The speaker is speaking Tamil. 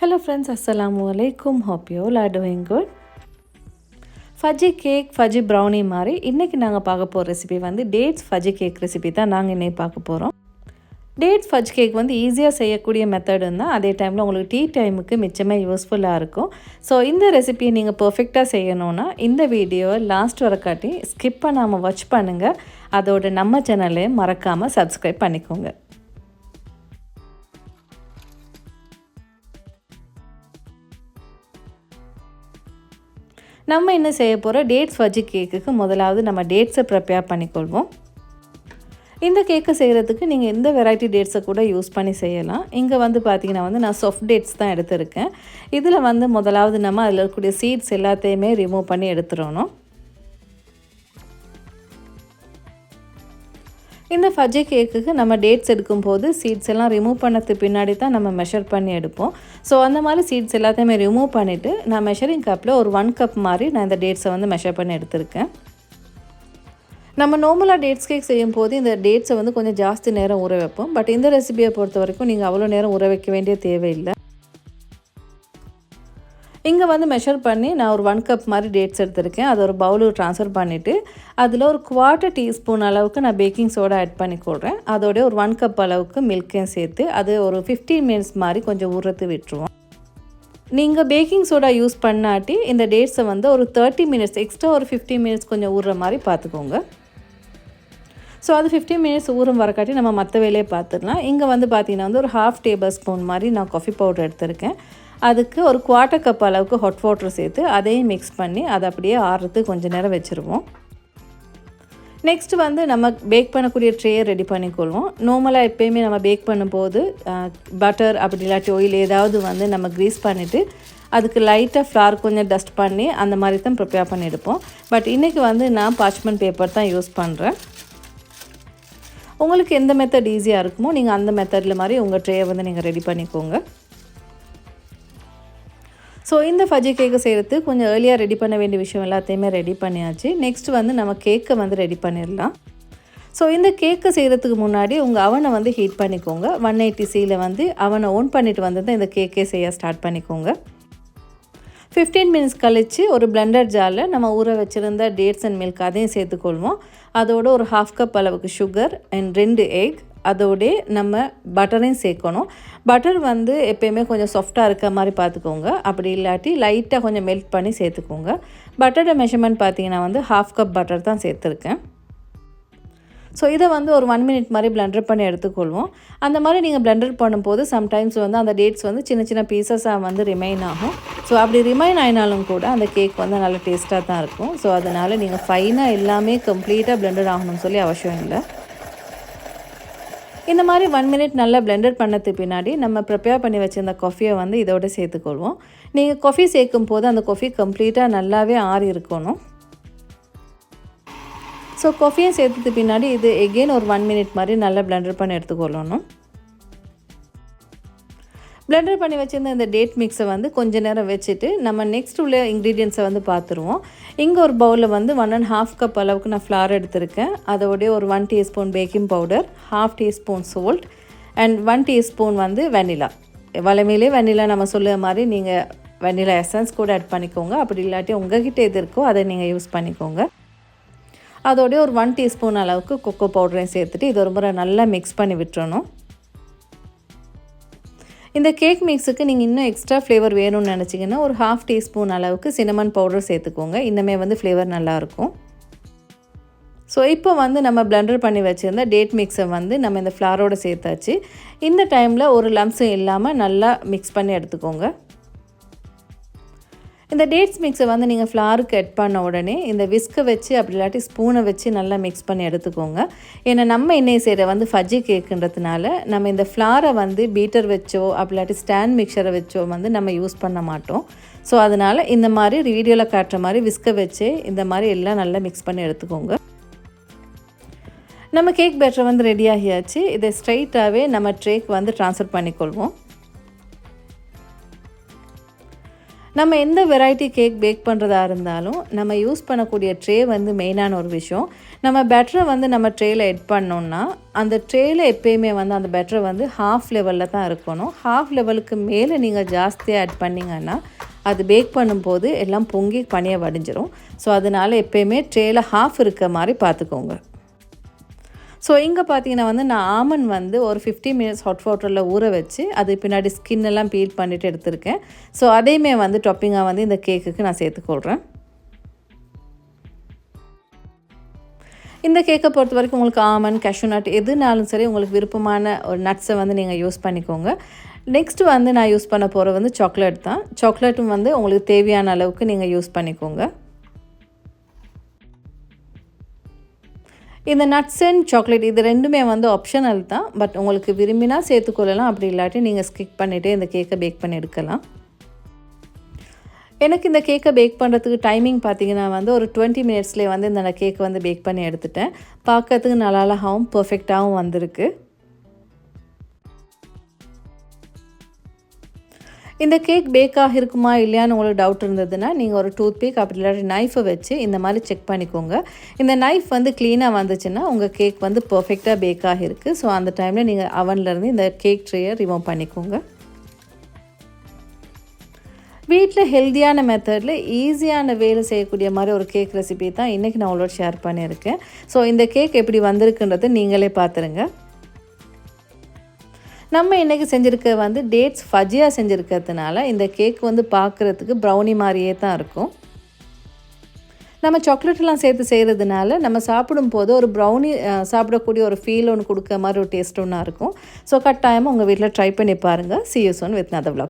ஹலோ ஃப்ரெண்ட்ஸ் அஸ்ஸலாம் வலைக்கும் Hope you all good fudgy cake fudgy brownie மாதிரி இன்றைக்கி நாங்கள் பார்க்க போகிற ரெசிபி வந்து டேட்ஸ் ஃபஜ்ஜி கேக் ரெசிபி தான் நாங்கள் இன்னைக்கு பார்க்க போகிறோம் டேட்ஸ் ஃபஜ் கேக் வந்து ஈஸியாக செய்யக்கூடிய மெத்தடுன்னு தான் அதே டைமில் உங்களுக்கு டீ டைமுக்கு மிச்சமாக யூஸ்ஃபுல்லாக இருக்கும். ஸோ இந்த ரெசிபியை நீங்கள் பர்ஃபெக்டாக செய்யணுன்னா இந்த வீடியோவை லாஸ்ட் வரக்காட்டி காட்டி ஸ்கிப் பண்ணாமல் வாட்ச் பண்ணுங்கள் அதோட நம்ம சேனலையும் மறக்காமல் சப்ஸ்கிரைப் பண்ணிக்கோங்க. நம்ம என்ன செய்ய போகிறோம் டேட்ஸ் வஜ்ஜி கேக்குக்கு முதலாவது நம்ம டேட்ஸை ப்ரிப்பேர் பண்ணிக்கொள்வோம். இந்த கேக்கை செய்கிறதுக்கு நீங்கள் எந்த வெரைட்டி டேட்ஸை கூட யூஸ் பண்ணி செய்யலாம். இங்கே வந்து பார்த்திங்கன்னா வந்து நான் சாஃப்ட் டேட்ஸ் தான் எடுத்திருக்கேன். இதில் வந்து முதலாவது நம்ம அதில் இருக்கக்கூடிய சீட்ஸ் எல்லாத்தையுமே ரிமூவ் பண்ணி எடுத்துடணும். இந்த ஃபஜ்ஜி கேக்குக்கு நம்ம டேட்ஸ் எடுக்கும்போது சீட்ஸ் எல்லாம் ரிமூவ் பண்ணது பின்னாடி தான் நம்ம மெஷர் பண்ணி எடுப்போம். ஸோ அந்த மாதிரி சீட்ஸ் எல்லாத்தையுமே ரிமூவ் பண்ணிவிட்டு நான் மெஷரிங் கப்பில் ஒரு ஒன் கப் மாதிரி நான் இந்த டேட்ஸை வந்து மெஷர் பண்ணி எடுத்திருக்கேன். நம்ம நார்மலாக டேட்ஸ் கேக் செய்யும் போது இந்த டேட்ஸை வந்து கொஞ்சம் ஜாஸ்தி நேரம் ஊற வைப்போம். பட் இந்த ரெசிபியை பொறுத்த வரைக்கும் நீங்கள் அவ்வளோ நேரம் ஊற வைக்க வேண்டிய தேவையில்லை. இங்கே வந்து மெஷர் பண்ணி நான் ஒரு ஒன் கப் மாதிரி டேட்ஸ் எடுத்திருக்கேன். அதை ஒரு பவுலுக்கு ட்ரான்ஸ்ஃபர் பண்ணிவிட்டு அதில் ஒரு குவார்ட்டர் டீஸ்பூன் அளவுக்கு நான் பேக்கிங் சோடா ஆட் பண்ணி கொடுறேன் அதோடய ஒரு ஒன் கப் அளவுக்கு மில்க்கையும் சேர்த்து அது ஒரு ஃபிஃப்டீன் மினிட்ஸ் மாதிரி கொஞ்சம் உரத்து விட்டுருவோம். நீங்கள் பேக்கிங் சோடா யூஸ் பண்ணாட்டி இந்த டேட்ஸை வந்து ஒரு தேர்ட்டி மினிட்ஸ் எக்ஸ்ட்ரா ஒரு ஃபிஃப்டீன் மினிட்ஸ் கொஞ்சம் ஊறுற மாதிரி பார்த்துக்கோங்க. ஸோ அது ஃபிஃப்டீன் மினிட்ஸ் ஊறும் வரக்காட்டி நம்ம மற்ற வேலையை பார்த்துடலாம். இங்கே வந்து பார்த்திங்கன்னா வந்து ஒரு ஹாஃப் டேபிள் ஸ்பூன் மாதிரி நான் காஃபி பவுடர் எடுத்திருக்கேன். அதுக்கு ஒரு குவார்ட்டர் கப் அளவுக்கு ஹாட் வாட்டர் சேர்த்து அதையும் மிக்ஸ் பண்ணி அதை அப்படியே ஆறுறதுக்கு கொஞ்சம் நேரம் வச்சுருவோம். நெக்ஸ்ட் வந்து நம்ம பேக் பண்ணக்கூடிய ட்ரேயை ரெடி பண்ணிக்கொள்வோம் நார்மலாக எப்போயுமே நம்ம பேக் பண்ணும்போது பட்டர் அப்படி இல்லாட்டி ஆயில் ஏதாவது வந்து நம்ம க்ரீஸ் பண்ணிவிட்டு அதுக்கு லைட்டாக ஃப்ளார் கொஞ்சம் டஸ்ட் பண்ணி அந்த மாதிரி தான் ப்ரிப்பேர் பண்ணி எடுப்போம். பட் இன்றைக்கி வந்து நான் பார்ச்மெண்ட் பேப்பர் தான் யூஸ் பண்ணுறேன் உங்களுக்கு எந்த மெத்தட் ஈஸியாக இருக்குமோ நீங்கள் அந்த மெத்தடில் மாதிரி உங்கள் ட்ரேயை வந்து நீங்கள் ரெடி பண்ணிக்கோங்க. ஸோ இந்த ஃபஜ்ஜி கேக்கு செய்கிறதுக்கு கொஞ்சம் ஏர்லியாக ரெடி பண்ண வேண்டிய விஷயம் எல்லாத்தையுமே ரெடி பண்ணியாச்சு. நெக்ஸ்ட் வந்து நம்ம கேக்கை வந்து ரெடி பண்ணிடலாம். ஸோ இந்த கேக்கை செய்கிறதுக்கு முன்னாடி உங்கள் அவனை வந்து ஹீட் பண்ணிக்கோங்க. ஒன் எயிட்டி சியில் வந்து அவனை ஓன் பண்ணிவிட்டு வந்து தான் இந்த கேக்கே செய்ய ஸ்டார்ட் பண்ணிக்கோங்க. ஃபிஃப்டீன் மினிட்ஸ் கழித்து ஒரு பிளெண்டர் ஜாரில் நம்ம ஊற வச்சுருந்த டேட்ஸ் அண்ட் மில்க் அதையும் சேர்த்துக்கொள்வோம். அதோட ஒரு ஹாஃப் கப் அளவுக்கு சுகர் அண்ட் ரெண்டு எக் அதோடே நம்ம பட்டரையும் சேர்க்கணும். பட்டர் வந்து எப்பயுமே கொஞ்சம் சாஃப்டாக இருக்க மாதிரி பார்த்துக்கோங்க. அப்படி இல்லாட்டி லைட்டாக கொஞ்சம் மெல்ட் பண்ணி சேர்த்துக்கோங்க. பட்டரோட மெஷர்மெண்ட் பார்த்தீங்கன்னா வந்து ஹாஃப் கப் பட்டர் தான் சேர்த்துருக்கேன். ஸோ இதை வந்து ஒரு ஒன் மினிட் மாதிரி பிளெண்டர் பண்ணி எடுத்துக்கொள்வோம். அந்த மாதிரி நீங்கள் பிளெண்டர் பண்ணும்போது சம்டைம்ஸ் வந்து அந்த டேட்ஸ் வந்து சின்ன சின்ன பீசஸாக வந்து ரிமைன் ஆகும். ஸோ அப்படி ரிமைன் ஆயினாலும் கூட அந்த கேக் வந்து நல்ல டேஸ்ட்டாக தான் இருக்கும். ஸோ அதனால் நீங்கள் ஃபைனாக எல்லாமே கம்ப்ளீட்டாக பிளெண்டர் ஆகணும்னு சொல்லி அவசியம் இல்லை. இந்த மாதிரி ஒன் மினிட் நல்லா பிளெண்டர் பண்ணது பின்னாடி நம்ம ப்ரிப்பேர் பண்ணி வச்சுருந்த காஃபியை வந்து இதோட சேர்த்துக்கொள்வோம். நீங்கள் காஃபி சேர்க்கும் போது அந்த காஃபி கம்ப்ளீட்டாக நல்லாவே ஆறி இருக்கணும். ஸோ கொஃபியை சேர்த்தது பின்னாடி இது எகெயின் ஒரு ஒன் மினிட் மாதிரி நல்லா பிளெண்டர் பண்ணி எடுத்துக்கொள்ளணும். பிளெண்டர் பண்ணி வச்சுருந்த இந்த டேட் மிக்ஸை வந்து கொஞ்ச நேரம் வச்சுட்டு நம்ம நெக்ஸ்ட் உள்ள இன்க்ரீடியன்ஸை வந்து பார்த்துருவோம் இங்கே ஒரு பவுலில் வந்து ஒன் அண்ட் ஹாஃப் கப் அளவுக்கு நான் ஃப்ளார் எடுத்திருக்கேன். அதோடைய ஒரு one teaspoon baking powder half teaspoon salt and one teaspoon வந்து வெனிலா வளமையிலே வெனிலா நம்ம சொல்லுற மாதிரி நீங்கள் வெனிலா எசன்ஸ் கூட ஆட் பண்ணிக்கோங்க. அப்படி இல்லாட்டி உங்ககிட்ட எது இருக்கோ அதை நீங்கள் யூஸ் பண்ணிக்கோங்க. அதோடய ஒரு ஒன் டீஸ்பூன் அளவுக்கு கொக்கோ பவுடரையும் சேர்த்துட்டு இது ஒரு முறை நல்லா மிக்ஸ் பண்ணி விட்டுறணும். இந்த கேக் மிக்ஸுக்கு நீங்கள் இன்னும் எக்ஸ்ட்ரா ஃப்ளேவர் வேணும்னு நினச்சிங்கன்னா ஒரு ஹாஃப் டீஸ்பூன் அளவுக்கு சினமன் பவுடர் சேர்த்துக்கோங்க. இன்னுமே வந்து ஃப்ளேவர் நல்லாயிருக்கும் ஸோ இப்போ வந்து நம்ம பிளண்டர் பண்ணி வச்சுருந்த டேட் மிக்ஸை வந்து நம்ம இந்த ஃப்ளாரோடு சேர்த்தாச்சு. இந்த டைமில் ஒரு லம்ஸும் இல்லாமல் நல்லா மிக்ஸ் பண்ணி எடுத்துக்கோங்க. இந்த டேட்ஸ் மிக்ஸை வந்து நீங்கள் ஃப்ளாருக்கு எட் பண்ண உடனே இந்த விஸ்கை வச்சு அப்படி இல்லாட்டி ஸ்பூனை வச்சு நல்லா மிக்ஸ் பண்ணி எடுத்துக்கோங்க. ஏன்னா நம்ம இன்னைக்கு செய்கிற வந்து ஃபஜ்ஜி கேக்குன்றதுனால நம்ம இந்த ஃப்ளாரை வந்து பீட்டர் வச்சோ அப்படி இல்லாட்டி ஸ்டாண்ட் மிக்சரை வச்சோ வந்து நம்ம யூஸ் பண்ண மாட்டோம். ஸோ அதனால் இந்த மாதிரி வீடியோவில் காட்டுற மாதிரி விஸ்கை வச்சு இந்த மாதிரி எல்லாம் நல்லா மிக்ஸ் பண்ணி எடுத்துக்கோங்க. நம்ம கேக் பேட்டர் வந்து ரெடி ஆகியாச்சு. இதை ஸ்ட்ரைட்டாகவே நம்ம ட்ரேக் வந்து ட்ரான்ஸ்ஃபர் பண்ணிக்கொள்வோம். நம்ம எந்த வெரைட்டி கேக் பேக் பண்ணுறதா இருந்தாலும் நம்ம யூஸ் பண்ணக்கூடிய ட்ரே வந்து மெயினான ஒரு விஷயம். நம்ம பெட்டரை வந்து நம்ம ட்ரேயில் எட் பண்ணோம்னா அந்த ட்ரேயில் எப்பயுமே வந்து அந்த பெட்டரை வந்து ஹாஃப் லெவலில் தான் இருக்கணும். ஹாஃப் லெவலுக்கு மேலே நீங்கள் ஜாஸ்தியாக ஆட் பண்ணிங்கன்னா அது பேக் பண்ணும்போது எல்லாம் பொங்கி பனியை வடிஞ்சிரும். ஸோ அதனால் எப்பயுமே ட்ரேயில் ஹாஃப் இருக்க மாதிரி பார்த்துக்கோங்க. ஸோ இங்கே பார்த்தீங்கன்னா வந்து நான் ஆமன் வந்து ஒரு ஃபிஃப்டி மினிட்ஸ் ஹாட் வாட்டரில் ஊற வச்சு அது பின்னாடி ஸ்கின் எல்லாம் பீல் பண்ணிவிட்டு எடுத்திருக்கேன். ஸோ அதையுமே வந்து டாப்பிங்காக வந்து இந்த கேக்குக்கு நான் சேர்த்துக்கொள்கிறேன் இந்த கேக்கை பொறுத்த வரைக்கும் உங்களுக்கு ஆமன் கஷ்யூ நட் எதுனாலும் சரி உங்களுக்கு விருப்பமான ஒரு நட்ஸை வந்து நீங்கள் யூஸ் பண்ணிக்கோங்க. நெக்ஸ்ட் வந்து நான் யூஸ் பண்ண போகிற வந்து சாக்லேட் தான். சாக்லேட்டும் வந்து உங்களுக்கு தேவையான அளவுக்கு நீங்கள் யூஸ் பண்ணிக்கோங்க. இந்த நட்ஸ் அண்ட் சாக்லேட் இது ரெண்டுமே வந்து ஆப்ஷனல் தான். பட் உங்களுக்கு விரும்பினா சேர்த்துக்கொள்ளலாம் அப்படி இல்லாட்டி நீங்கள் ஸ்கிக் பண்ணிவிட்டு இந்த கேக்கை பேக் பண்ணி எடுக்கலாம். எனக்கு இந்த கேக்கை பேக் பண்ணுறதுக்கு டைமிங் பார்த்தீங்கன்னா வந்து ஒரு டுவெண்ட்டி மினிட்ஸ்லேயே வந்து இந்த கேக்கை வந்து பேக் பண்ணி எடுத்துட்டேன். பார்க்கறதுக்கு நல்லாலாகவும் பர்ஃபெக்டாகவும் வந்திருக்கு. இந்த கேக் பேக்காக இருக்குமா இல்லையான்னு உங்களுக்கு டவுட் இருந்ததுன்னா நீங்கள் ஒரு டூத் பிக் அப்படி இல்லாட்டி நைஃபை வச்சு இந்த மாதிரி செக் பண்ணிக்கோங்க. இந்த நைஃப் வந்து க்ளீனாக வந்துச்சுன்னா உங்கள் கேக் வந்து பர்ஃபெக்டாக பேக்காக இருக்குது ஸோ அந்த டைமில் நீங்கள் அவன்லேருந்து இந்த கேக் ட்ரேயை ரிமூவ் பண்ணிக்கோங்க. வீட்டில் ஹெல்த்தியான மெத்தடில் ஈஸியான வேலை செய்யக்கூடிய மாதிரி ஒரு கேக் ரெசிபி தான் இன்றைக்கி நான் உங்களோட ஷேர் பண்ணியிருக்கேன். ஸோ இந்த கேக் எப்படி வந்திருக்குன்றது நீங்களே பார்த்துருங்க. நம்ம இன்றைக்கி செஞ்சுருக்க வந்து டேட்ஸ் ஃபஜியாக செஞ்சுருக்கிறதுனால இந்த கேக் வந்து பார்க்குறதுக்கு ப்ரௌனி மாதிரியே தான் இருக்கும். நம்ம சாக்லேட்லாம் சேர்த்து செய்கிறதுனால நம்ம சாப்பிடும்போது ஒரு ப்ரௌனி சாப்பிடக்கூடிய ஒரு ஃபீல் ஒன்று கொடுக்க மாதிரி ஒரு டேஸ்ட் ஒன்றா இருக்கும். ஸோ கட்டாயமாக உங்கள் வீட்டில் ட்ரை பண்ணி பாருங்கள் சி ஒன் வித் நத